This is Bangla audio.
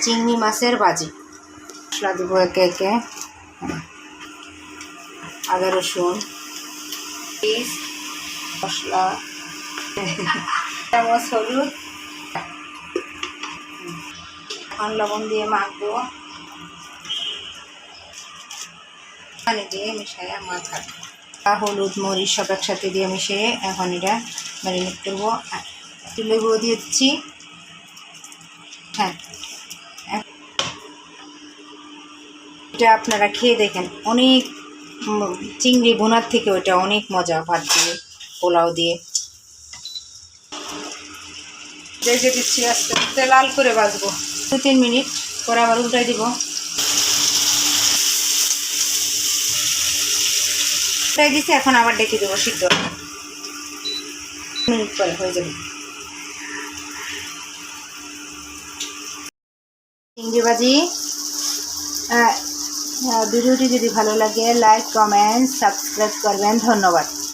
চিংড়ি মাছের ভাজি। মশলা দেবো একে একে। আদা রসুন। পিস মশলা। চামচ হলুদ। এখন লবণ দিয়ে মাখবো। পানি দিয়ে মিশাইয়া আর হলুদ, মরিচ সব একসাথে দিয়ে মিশিয়ে এখন এটা ম্যারিনেট করব। লেবুও দিয়ে দিচ্ছি হ্যাঁ এক- এটা আপনারা খেয়ে দেখেন। অনেক চিংড়ি বোনার থেকে ওটা অনেক মজা, ভাত দিয়ে, পোলাও দিয়ে। দেখে দিচ্ছি আস্তে আস্তে লাল করে ভাজবো। দু তিন মিনিট, পরে আবার উল্টাই দিব। উল্টাই দিচ্ছি এখন আবার ডেকে দেবো সিদ্ধ। মিনিট পরে হয়ে যাবে। চিংড়ি ভাজি। ভিডিওটি যদি ভালো লাগে লাইক কমেন্ট সাবস্ক্রাইব করবেন। ধন্যবাদ।